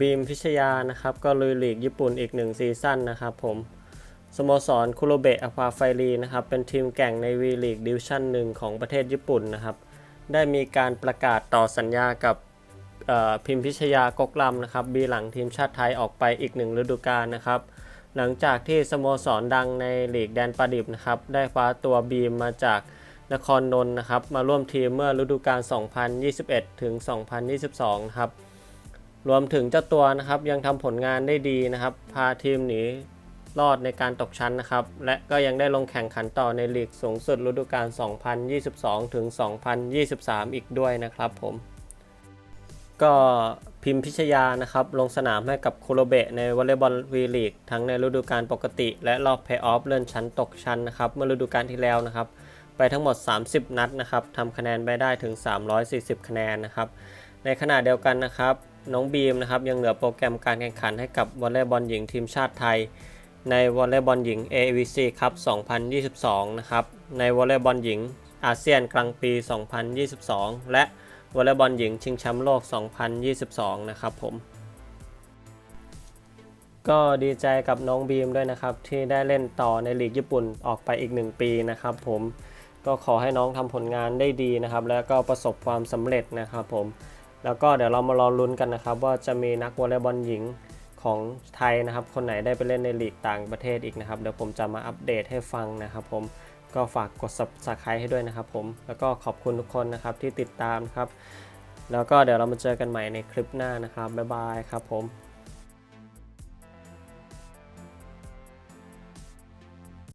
บีมพิชยานะครับก็ลุยลีกญี่ปุ่นอีกหนึ่งซีซั่นนะครับผมสโมสรคุโรเบะอควาไฟรีนะครับเป็นทีมแก่งในวีลีกดิวชั่นหนึ่งของประเทศญี่ปุ่นนะครับ ได้มีการประกาศต่อสัญญากับพิมพิชยากกลำนะครับบีหลังทีมชาติไทยออกไปอีกหนึ่งฤดูกาลนะครับ หลังจากที่สโมสรดังในลีกแดนประดิบนะครับได้คว้าตัวบีมมาจากนครนนท์นะครับมาร่วมทีมเมื่อฤดูกาล 2021 ถึง 2022นะครับ รวมถึงเจ้าตัวนะครับยังทำผลงานได้ดีนะครับ พาทีมหนีรอดในการตกชั้นนะครับ และก็ยังได้ลงแข่งขันต่อในลีกสูงสุดฤดูกาล 2022 ถึง 2023 อีกด้วยนะครับผม ก็พิมพิชยานะครับ ลงสนามให้กับคูโรเบะในวอลเลย์บอลวีลีกทั้งในฤดูกาลปกติ และรอบเพย์ออฟเลื่อนชั้นตกชั้นนะครับ เมื่อฤดูกาลที่แล้วนะครับ ไปทั้งหมด 30 นัดนะครับทำคะแนนไปได้ถึง 340 คะแนนนะครับ ในขณะเดียวกันนะครับ น้องบีมนะครับยังเหลือโปรแกรมการแข่งขันให้กับวอลเลย์บอลหญิงทีมชาติไทย ในวอลเลย์บอลหญิง AVC ครับ2022 นะครับในวอลเลย์บอลหญิงอาเซียนกลางปี 2022 และวอลเลย์บอลหญิงชิงแชมป์โลก 2022 นะครับผม ก็ดีใจกับน้องบีมด้วยนะครับ ที่ได้เล่นต่อในลีกญี่ปุ่นออกไปอีก 1 ปีนะครับผมก็ขอให้น้องทำผลงานได้ดีนะครับ แล้วก็ประสบความสำเร็จนะครับผม แล้วก็เดี๋ยวเรามารอลุ้นกันนะครับ ว่าจะมีนักวอลเลย์บอลหญิงของไทยนะครับ คนไหนได้ไปเล่นในลีกต่างประเทศอีกนะครับ เดี๋ยวผมจะมาอัปเดตให้ฟังนะครับผมก็ฝากกด subscribe ให้ด้วยนะครับผมแล้วก็ขอบคุณทุกคนนะครับที่ติดตามครับ แล้วก็เดี๋ยวเรามาเจอกันใหม่ในคลิปหน้านะครับบ๊ายบายครับผม